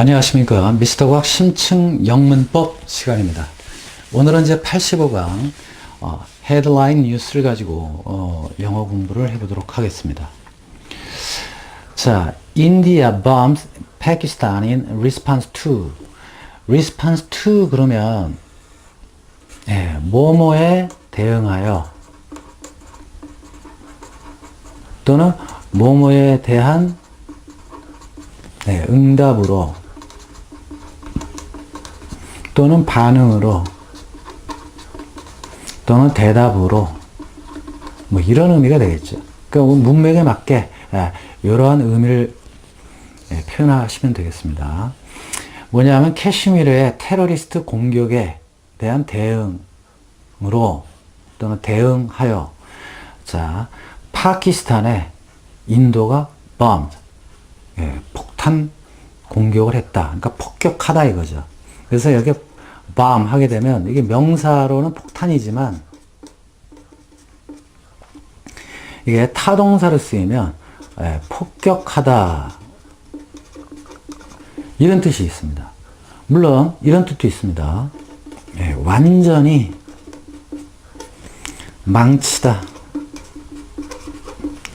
안녕하십니까. 미스터 과학 심층 영문법 시간입니다. 오늘은 이제 85강 어, 헤드라인 뉴스를 가지고 어, 영어 공부를 해보도록 하겠습니다. 자, India bombs Pakistan in response to. response to 그러면 예, 뭐뭐에 대응하여 또는 뭐뭐에 대한 네, 응답으로 또는 반응으로 또는 대답으로 뭐 이런 의미가 되겠죠. 그러니까 문맥에 맞게 예, 이러한 의미를 예, 표현하시면 되겠습니다. 뭐냐면 캐시미르의 테러리스트 공격에 대한 대응으로 또는 대응하여 자 파키스탄에 인도가 bomb 예, 폭탄 공격을 했다. 그러니까 폭격하다 이거죠. 그래서 여기 bomb 하게 되면 이게 명사로는 폭탄이지만 이게 타동사로 쓰이면 예, 폭격하다 이런 뜻이 있습니다. 물론 이런 뜻도 있습니다. 예, 완전히 망치다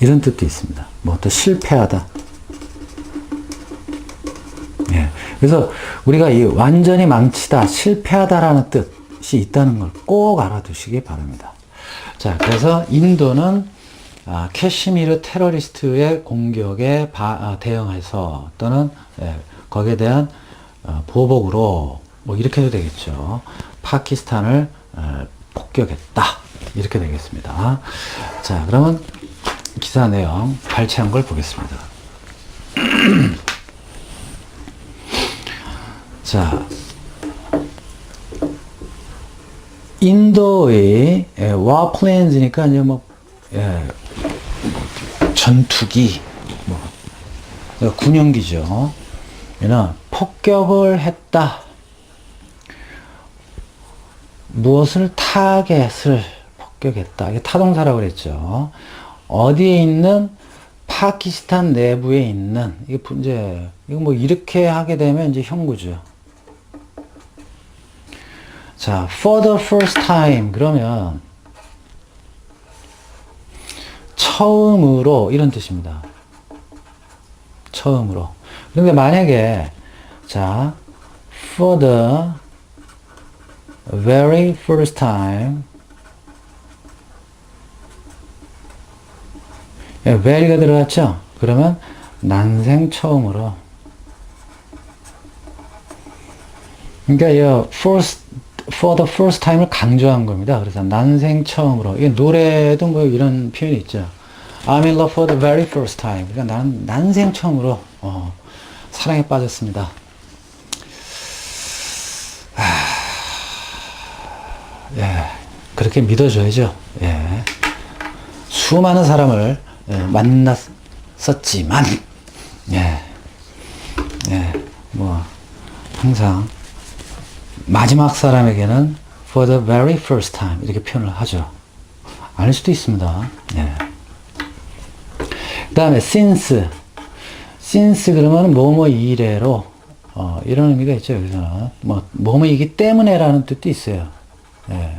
이런 뜻도 있습니다. 뭐 또 실패하다. 그래서 우리가 이 완전히 망치다, 실패하다라는 뜻이 있다는 걸 꼭 알아두시기 바랍니다. 자, 그래서 인도는 아, 캐시미르 테러리스트의 공격에 바, 아, 대응해서 또는 예, 거기에 대한 어, 보복으로 뭐 이렇게 해도 되겠죠. 파키스탄을 어, 폭격했다. 이렇게 되겠습니다. 자, 그러면 기사 내용 발췌한 걸 보겠습니다. 자, 인도의 예, 와 플랜즈니까 이제 뭐, 예, 뭐 전투기, 뭐 군용기죠. 얘는 폭격을 했다. 무엇을 타겟을 폭격했다. 이게 타동사라고 그랬죠. 어디에 있는 파키스탄 내부에 있는 이게 이제 이거 뭐 이렇게 하게 되면 이제 형구죠. 자, for the first time 그러면 처음으로 이런 뜻입니다. 처음으로. 그런데 만약에 자, for the very first time 예, very가 들어갔죠? 그러면 난생 처음으로 그러니까 이 first for the first time을 강조한 겁니다. 그래서 난생 처음으로 이 노래도 뭐 이런 표현이 있죠. I'm in love for the very first time. 그러니까 나는 난생 처음으로 어, 사랑에 빠졌습니다. 하... 예, 그렇게 믿어줘야죠. 예. 수많은 사람을 예, 만났었지만, 예, 예, 뭐, 항상, 마지막 사람에게는 for the very first time 이렇게 표현을 하죠. 아닐 수도 있습니다. 예. 그 다음에 since, since 그러면 뭐뭐 이래로, 어, 이런 의미가 있죠. 여기서는. 뭐, 뭐뭐이기 때문에라는 뜻도 있어요. 예.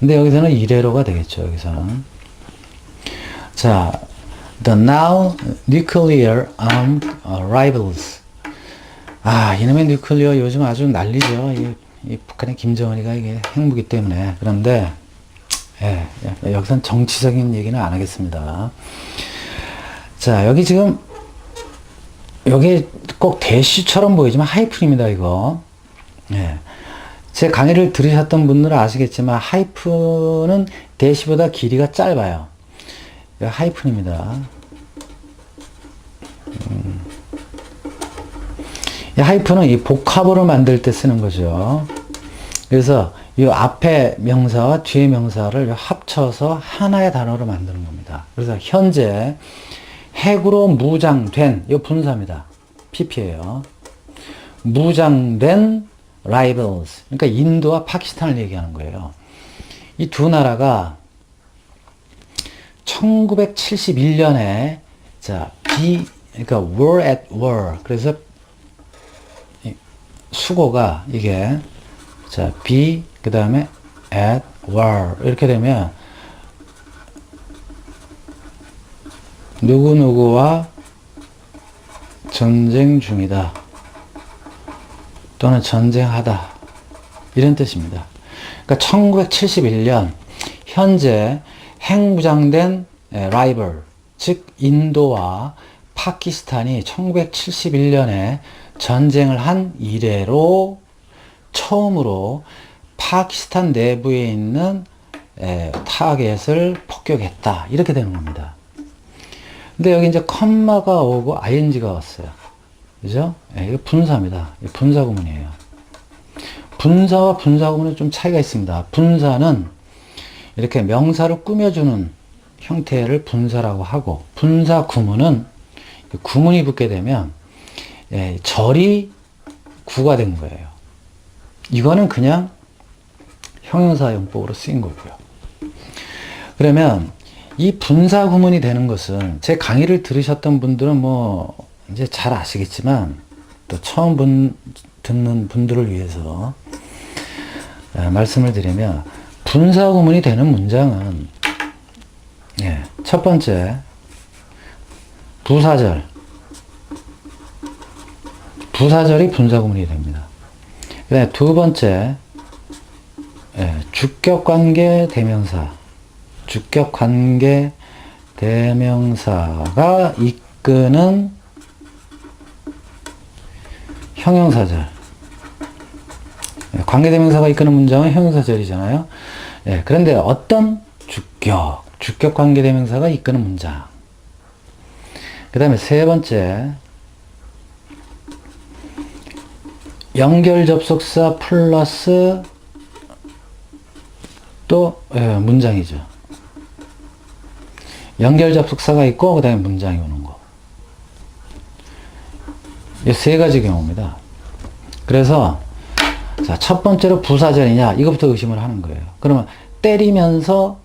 근데 여기서는 이래로가 되겠죠. 여기서는. 자, the now nuclear armed rivals. 아, 이놈의 뉴클리어 요즘 아주 난리죠. 이, 이 북한의 김정은이가 이게 핵무기 때문에. 그런데, 예, 여기선 정치적인 얘기는 안 하겠습니다. 자, 여기 지금, 여기 꼭 대시처럼 보이지만 하이픈입니다, 이거. 예. 제 강의를 들으셨던 분들은 아시겠지만, 하이픈은 대시보다 길이가 짧아요. 하이픈입니다. 음. 이 하이픈은 이 복합어를 만들 때 쓰는 거죠. 그래서 이 앞에 명사와 뒤에 명사를 합쳐서 하나의 단어로 만드는 겁니다. 그래서 현재 핵으로 무장된 이 분사입니다. PP예요. 무장된 rivals. 그러니까 인도와 파키스탄을 얘기하는 거예요. 이 두 나라가 1971년에 자, 비 그러니까 war at war. 그래서 수고가 이게 자 be 그 다음에 at war 이렇게 되면 누구누구와 전쟁 중이다 또는 전쟁하다 이런 뜻입니다. 그러니까 1971년 현재 핵무장된 라이벌 즉 인도와 파키스탄이 1971년에 전쟁을 한 이래로 처음으로 파키스탄 내부에 있는 에, 타겟을 폭격했다 이렇게 되는 겁니다. 근데 여기 이제 컴마가 오고 ing가 왔어요. 그죠? 예, 이거 분사입니다. 분사 구문이에요. 분사와 분사 구문은 좀 차이가 있습니다. 분사는 이렇게 명사를 꾸며주는 형태를 분사라고 하고 분사 구문은 구문이 붙게 되면 예, 절이 구가 된 거예요. 이거는 그냥 형용사 용법으로 쓰인 거고요. 그러면 이 분사 구문이 되는 것은 제 강의를 들으셨던 분들은 뭐 이제 잘 아시겠지만 또 처음 분, 듣는 분들을 위해서 아, 말씀을 드리면 분사 구문이 되는 문장은 예, 첫 번째 부사절 부사절이 분사 구문이 됩니다. 그다음에 두 번째 예, 주격관계 대명사 주격관계 대명사가 이끄는 형용사절 예, 관계대명사가 이끄는 문장은 형용사절이잖아요. 예, 그런데 어떤 주격, 주격 관계대명사가 이끄는 문장. 그 다음에 세 번째, 연결 접속사 플러스 또 예, 문장이죠. 연결 접속사가 있고 그 다음에 문장이 오는 거. 이 세 가지 경우입니다. 그래서 자, 첫 번째로 부사절이냐 이것부터 의심을 하는 거예요. 그러면 때리면서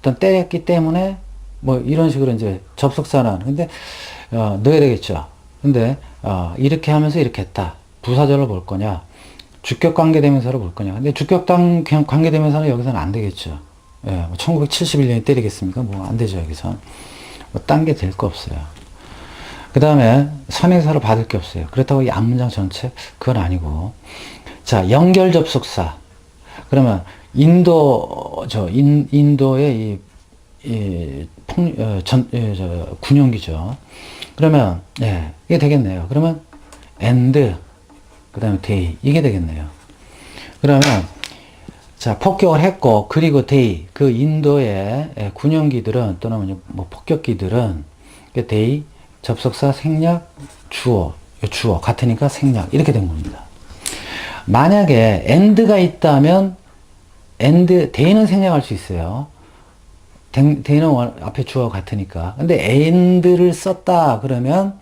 어떤 때렸기 때문에 뭐 이런 식으로 이제 접속사는 근데 어, 넣어야 되겠죠. 근데 어, 이렇게 하면서 이렇게 했다. 부사절로 볼 거냐? 주격 관계대명사로 볼 거냐? 근데 주격 당 관계대명사는 여기서는 안 되겠죠. 예, 뭐 1971년에 때리겠습니까? 뭐 안 되죠 여기서. 뭐딴 게 될 거 없어요. 그 다음에 선행사로 받을 게 없어요. 그렇다고 이 앞문장 전체 그건 아니고 자 연결 접속사 그러면 인도 저 인, 인도의 이, 이 폭, 어, 전, 예, 저, 군용기죠. 그러면 예 이게 되겠네요. 그러면 and 그 다음에 day 이게 되겠네요. 그러면 자 폭격을 했고 그리고 day 그 인도의 예, 군용기들은 또는 뭐 폭격기들은 그 day 접속사 생략 주어 주어 같으니까 생략 이렇게 된 겁니다. 만약에 and가 있다면 and day는 생략할 수 있어요. day는 앞에 주어 같으니까. 근데 and를 썼다 그러면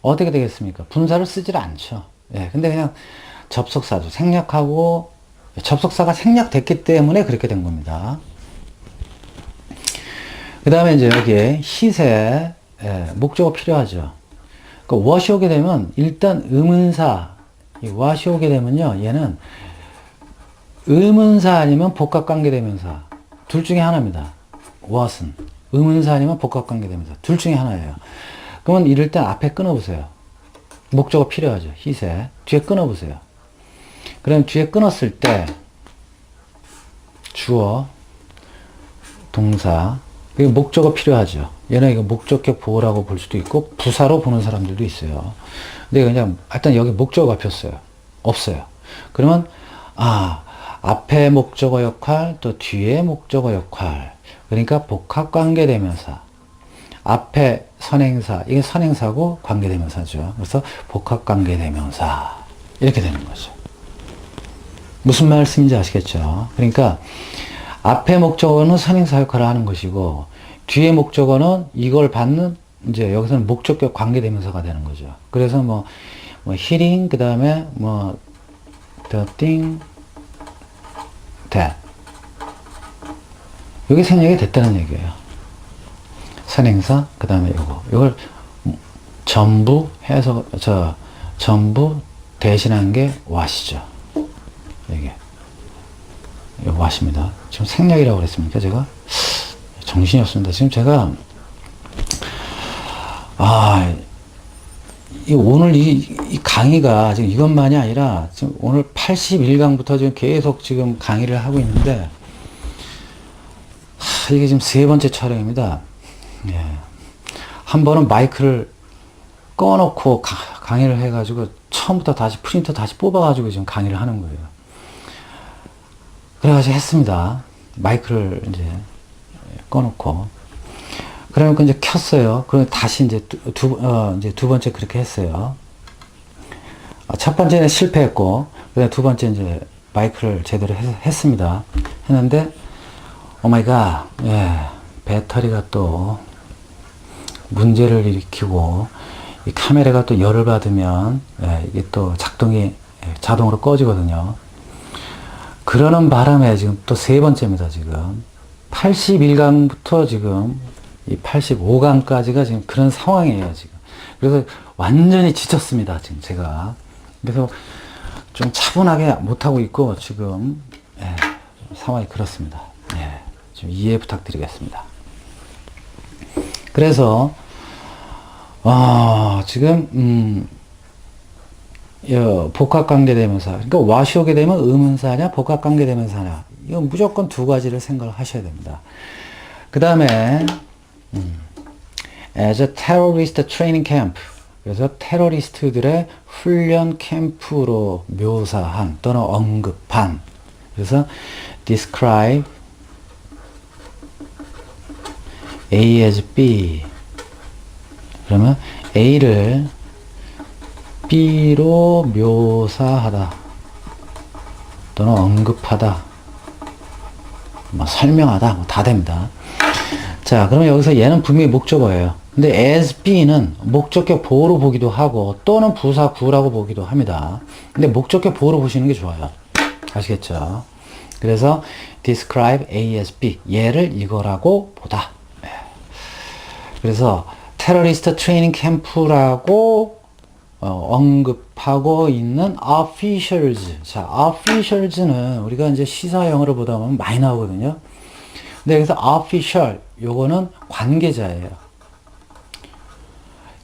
어떻게 되겠습니까? 분사를 쓰질 않죠. 예, 근데 그냥 접속사죠. 생략하고 접속사가 생략됐기 때문에 그렇게 된 겁니다. 그 다음에 이제 여기에 시세 예, 목적어 필요하죠. 그 what이 오게 되면 일단 의문사 이 what이 오게 되면요 얘는 의문사 아니면 복합관계대명사 둘 중에 하나입니다. what은 의문사 아니면 복합관계대명사 둘 중에 하나예요. 그러면 이럴 때 앞에 끊어보세요. 목적어 필요하죠. 희세 뒤에 끊어보세요. 그럼 뒤에 끊었을 때 주어 동사 이게 목적어 필요하죠. 얘는 이거 목적격 보호라고 볼 수도 있고 부사로 보는 사람들도 있어요. 근데 그냥 일단 여기 목적어가 폈어요. 없어요. 그러면 아 앞에 목적어 역할 또 뒤에 목적어 역할 그러니까 복합관계대명사 앞에 선행사 이게 선행사고 관계대명사죠. 그래서 복합관계대명사 이렇게 되는 거죠. 무슨 말씀인지 아시겠죠? 그러니까 앞에 목적어는 선행사 역할을 하는 것이고 뒤에 목적어는 이걸 받는 이제 여기서는 목적격 관계대명사가 되는 거죠. 그래서 뭐, 뭐 hearing 그 다음에 뭐 the thing that 여기 생략이 됐다는 얘기예요. 선행사 그 다음에 이거 이걸 전부 해서 저 전부 대신한 게. 이게. 이게 왓입니다. 지금 생략이라고 그랬습니까, 제가? 정신이 없습니다. 지금 제가, 아, 이 오늘 이, 이 강의가 지금 이것만이 아니라 지금 오늘 81강부터 지금 계속 지금 강의를 하고 있는데, 하, 이게 지금 세 번째 촬영입니다. 예. 한 번은 마이크를 꺼놓고 가- 강의를 해가지고 처음부터 다시 프린터 다시 뽑아가지고 지금 강의를 하는 거예요. 그래가지고 했습니다. 마이크를 이제 꺼놓고. 그러니까 이제 켰어요. 그럼 다시 이제 두, 두, 어, 이제 두 번째 그렇게 했어요. 아, 첫 번째는 실패했고, 그다음 두 번째 이제 마이크를 제대로 했, 습니다 했는데, 오 마이 갓, 예, 배터리가 또 문제를 일으키고, 이 카메라가 또 열을 받으면, 예, 이게 또 작동이 예, 자동으로 꺼지거든요. 그러는 바람에 지금 또 세 번째입니다, 지금. 81강부터 지금 이 85강까지가 지금 그런 상황이에요, 지금. 그래서 완전히 지쳤습니다, 지금 제가. 그래서 좀 차분하게 못하고 있고, 지금, 예, 상황이 그렇습니다. 예, 좀 이해 부탁드리겠습니다. 그래서, 아, 지금, 음, 여, 복합관계대명사. 그러니까 와시 오게 되면 의문사냐, 복합관계대명사냐. 이건 무조건 두 가지를 생각을 하셔야 됩니다. 그 다음에, 음, as a terrorist training camp. 그래서 테러리스트들의 훈련 캠프로 묘사한 또는 언급한. 그래서 describe A as B. 그러면 A를 B로 묘사하다 또는 언급하다 뭐 설명하다 뭐 다 됩니다. 자 그러면 여기서 얘는 분명히 목적어예요. 근데 as B는 목적격 보호로 보기도 하고 또는 부사 구라고 보기도 합니다. 근데 목적격 보호로 보시는 게 좋아요. 아시겠죠? 그래서 describe as B 얘를 이거라고 보다. 예. 그래서 테러리스트 트레이닝 캠프라고 어, 언급하고 있는 officials. 자, officials는 우리가 이제 시사 영어를 보다 보면 많이 나오거든요. 근데 여기서 official, 요거는 관계자예요.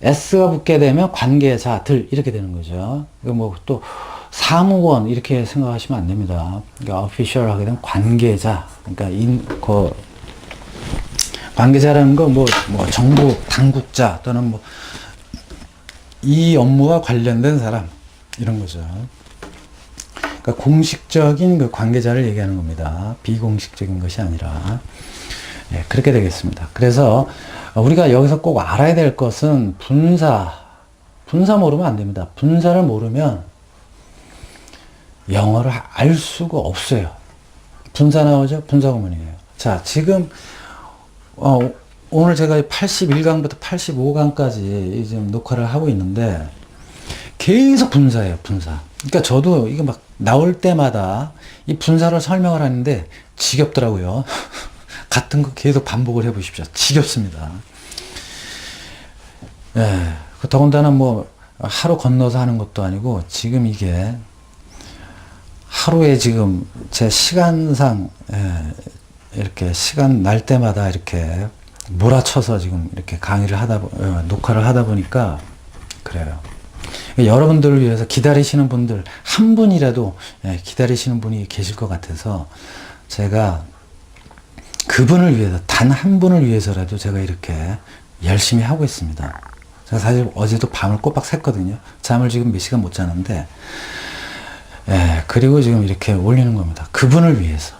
S가 붙게 되면 관계자들, 이렇게 되는 거죠. 이거 뭐 또 사무원, 이렇게 생각하시면 안 됩니다. 그러니까 official 하게 되면 관계자. 그러니까 인, 그, 관계자라는 거 뭐, 뭐 정부 당국자 또는 뭐 이 업무와 관련된 사람 이런 거죠. 그러니까 공식적인 그 관계자를 얘기하는 겁니다. 비공식적인 것이 아니라 예, 그렇게 되겠습니다. 그래서 우리가 여기서 꼭 알아야 될 것은 분사 분사 모르면 안 됩니다. 분사를 모르면 영어를 알 수가 없어요. 분사 나오죠? 분사 구문이에요. 자, 지금 어, 오늘 제가 81강부터 85강까지 지금 녹화를 하고 있는데 계속 분사예요, 분사. 그러니까 저도 이게 막 나올 때마다 이 분사를 설명을 하는데 지겹더라고요. 같은 거 계속 반복을 해 보십시오. 지겹습니다. 예. 그 더군다나 뭐 하루 건너서 하는 것도 아니고 지금 이게 하루에 지금 제 시간상 예, 이렇게 시간 날 때마다 이렇게 몰아쳐서 지금 이렇게 강의를 하다 보- 어, 녹화를 하다 보니까 그래요. 여러분들을 위해서 기다리시는 분들 한 분이라도 예, 기다리시는 분이 계실 것 같아서 제가 그분을 위해서 단 한 분을 위해서라도 제가 이렇게 열심히 하고 있습니다. 제가 사실 어제도 밤을 꼬박 샜거든요. 잠을 지금 몇 시간 못 자는데 예, 그리고 지금 이렇게 올리는 겁니다. 그분을 위해서.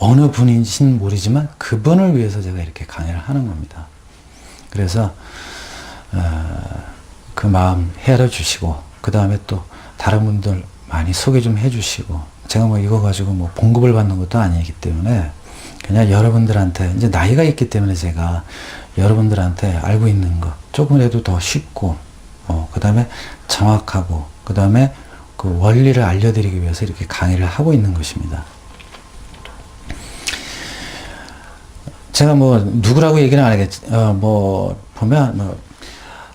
어느 분인지는 모르지만 그분을 위해서 제가 이렇게 강의를 하는 겁니다. 그래서 어, 그 마음 헤아려 주시고 그 다음에 또 다른 분들 많이 소개 좀 해주시고 제가 뭐 이거 가지고 뭐 봉급을 받는 것도 아니기 때문에 그냥 여러분들한테 이제 나이가 있기 때문에 제가 여러분들한테 알고 있는 거 조금이라도 더 쉽고 어, 그 다음에 정확하고 그 다음에 그 원리를 알려드리기 위해서 이렇게 강의를 하고 있는 것입니다. 제가 뭐 누구라고 얘기는 안 하겠지. 어, 뭐 보면 뭐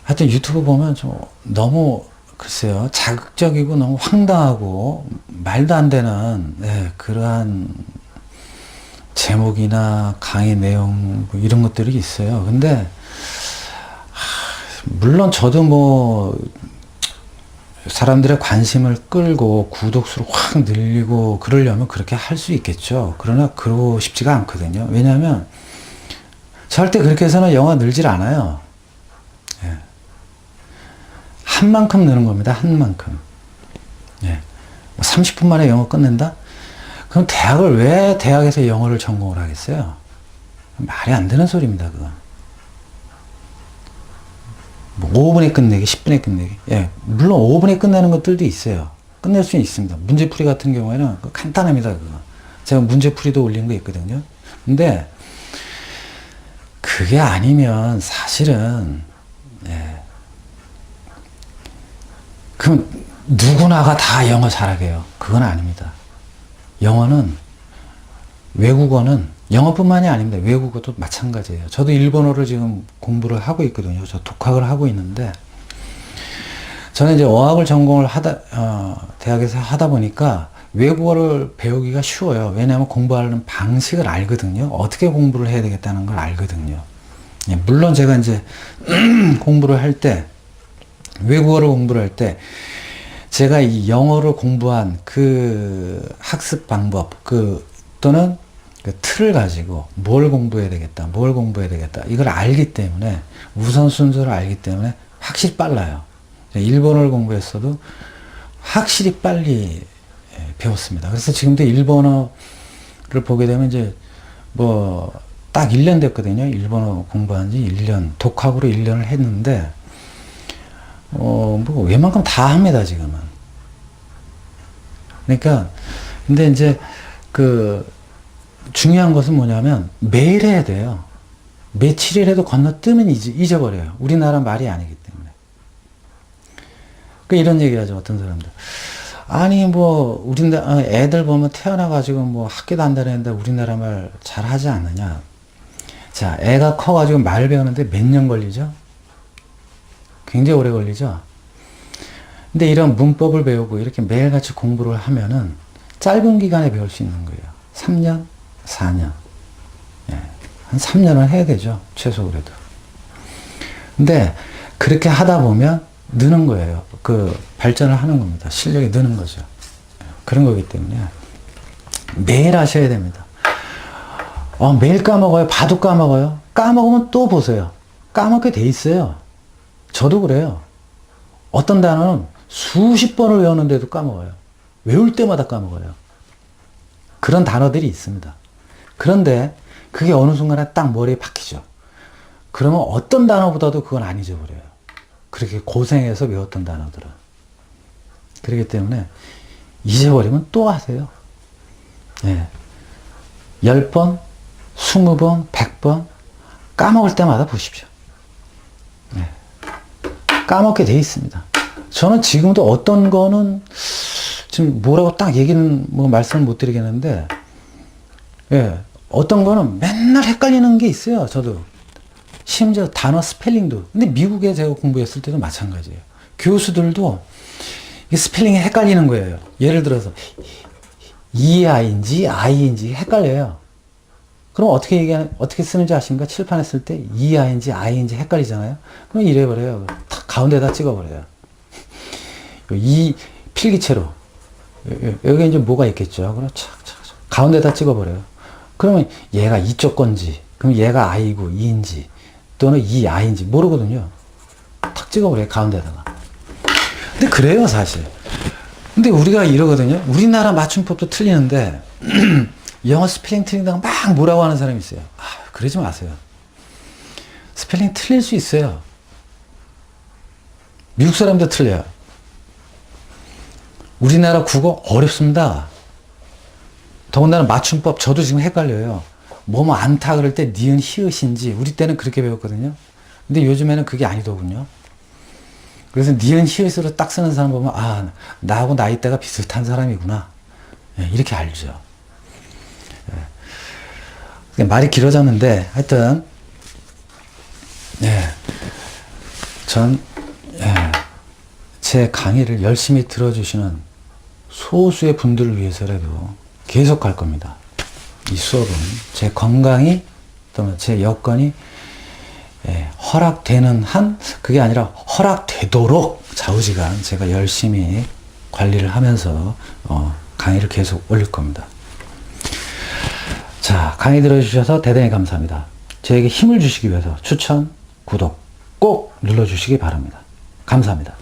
하여튼 유튜브 보면 좀 너무 글쎄요, 자극적이고 너무 황당하고 말도 안 되는 네, 그러한 제목이나 강의 내용 뭐 이런 것들이 있어요. 근데 하, 물론 저도 뭐 사람들의 관심을 끌고 구독수를 확 늘리고 그러려면 그렇게 할 수 있겠죠. 그러나 그러고 싶지가 않거든요. 왜냐하면 절대 그렇게 해서는 영화 늘질 않아요. 예. 한 만큼 느는 겁니다. 한 만큼. 예. 30분 만에 영어 끝낸다? 그럼 대학을 왜 대학에서 영어를 전공을 하겠어요? 말이 안 되는 소리입니다, 그건. 뭐 5분에 끝내기, 10분에 끝내기. 예, 물론 5분에 끝내는 것들도 있어요. 끝낼 수 있습니다. 문제풀이 같은 경우에는 그거 간단합니다, 그거. 제가 문제풀이도 올린 거 있거든요. 근데 그게 아니면 사실은 예. 그럼 누구나가 다 영어 잘하게요. 그건 아닙니다. 영어는 외국어는 영어뿐만이 아닙니다. 외국어도 마찬가지예요. 저도 일본어를 지금 공부를 하고 있거든요. 저 독학을 하고 있는데 저는 이제 어학을 전공을 하다 어, 대학에서 하다 보니까 외국어를 배우기가 쉬워요. 왜냐하면 공부하는 방식을 알거든요. 어떻게 공부를 해야 되겠다는 걸 알거든요. 예, 물론 제가 이제 공부를 할 때 외국어를 공부를 할 때 제가 이 영어를 공부한 그 학습 방법 그 또는 그 틀을 가지고 뭘 공부해야 되겠다, 뭘 공부해야 되겠다 이걸 알기 때문에 우선 순서를 알기 때문에 확실히 빨라요. 일본어를 공부했어도 확실히 빨리 예, 배웠습니다. 그래서 지금도 일본어를 보게 되면 이제 뭐 딱 1년 됐거든요. 일본어 공부한 지 1년, 독학으로 1년을 했는데, 어, 뭐, 웬만큼 다 합니다, 지금은. 그러니까, 근데 이제, 그, 중요한 것은 뭐냐면, 매일 해야 돼요. 며칠을 해도 건너뜨면 잊, 잊어버려요. 우리나라 말이 아니기 때문에. 그 이런 얘기 하죠, 어떤 사람들. 아니, 뭐, 우리나라, 애들 보면 태어나가지고 뭐 학교도 안 다니는데 우리나라 말 잘하지 않느냐. 자, 애가 커가지고 말 배우는데 몇 년 걸리죠? 굉장히 오래 걸리죠? 근데 이런 문법을 배우고 이렇게 매일같이 공부를 하면은 짧은 기간에 배울 수 있는 거예요. 3년, 4년. 예, 한 3년은 해야 되죠. 최소 그래도. 근데 그렇게 하다 보면 느는 거예요. 그 발전을 하는 겁니다. 실력이 느는 거죠. 그런 거기 때문에 매일 하셔야 됩니다. 어, 매일 까먹어요. 봐도 까먹어요. 까먹으면 또 보세요. 까먹게 돼 있어요. 저도 그래요. 어떤 단어는 수십 번을 외웠는데도 까먹어요. 외울 때마다 까먹어요. 그런 단어들이 있습니다. 그런데 그게 어느 순간에 딱 머리에 박히죠. 그러면 어떤 단어보다도 그건 안 잊어버려요. 그렇게 고생해서 외웠던 단어들은. 그렇기 때문에 잊어버리면 또 하세요. 예. 10번, 20번, 100번 까먹을 때마다 보십시오. 네. 까먹게 돼 있습니다. 저는 지금도 어떤 거는 지금 뭐라고 딱 얘기는 뭐 말씀을 못 드리겠는데 예. 어떤 거는 맨날 헷갈리는 게 있어요. 저도. 심지어 단어 스펠링도. 근데 미국에 제가 공부했을 때도 마찬가지예요. 교수들도 이 스펠링이 헷갈리는 거예요. 예를 들어서 EI인지 I인지 헷갈려요. 그럼 어떻게 얘기 어떻게 쓰는지 아십니까? 칠판에 쓸 때 EI인지 I인지 헷갈리잖아요. 그럼 이래 버려요. 탁 가운데다 찍어 버려요. 이 필기체로 여기 이제 뭐가 있겠죠. 그럼 착착 가운데다 찍어 버려요. 그러면 얘가 이쪽 건지, 그럼 얘가 I고 E인지 또는 이 I인지 모르거든요. 탁 찍어 버려요. 가운데다가. 근데 그래요, 사실. 근데 우리가 이러거든요. 우리나라 맞춤법도 틀리는데 영어 스펠링 틀린다고 막 뭐라고 하는 사람이 있어요. 아, 그러지 마세요. 스펠링 틀릴 수 있어요. 미국 사람도 틀려요. 우리나라 국어 어렵습니다. 더군다나 맞춤법 저도 지금 헷갈려요. 뭐뭐 안타 그럴 때 니은 히읗인지 우리 때는 그렇게 배웠거든요. 근데 요즘에는 그게 아니더군요. 그래서 니은 히읗으로 딱 쓰는 사람 보면 아 나하고 나이대가 비슷한 사람이구나 예, 이렇게 알죠. 예. 말이 길어졌는데 하여튼 예. 전 예. 제 강의를 열심히 들어주시는 소수의 분들을 위해서라도 계속 갈 겁니다. 이 수업은 제 건강이 또는 제 여건이 예, 허락되는 한 그게 아니라 허락되도록 좌우지간 제가 열심히 관리를 하면서 어, 강의를 계속 올릴 겁니다. 자, 강의 들어주셔서 대단히 감사합니다. 저에게 힘을 주시기 위해서 추천, 구독 꼭 눌러주시기 바랍니다. 감사합니다.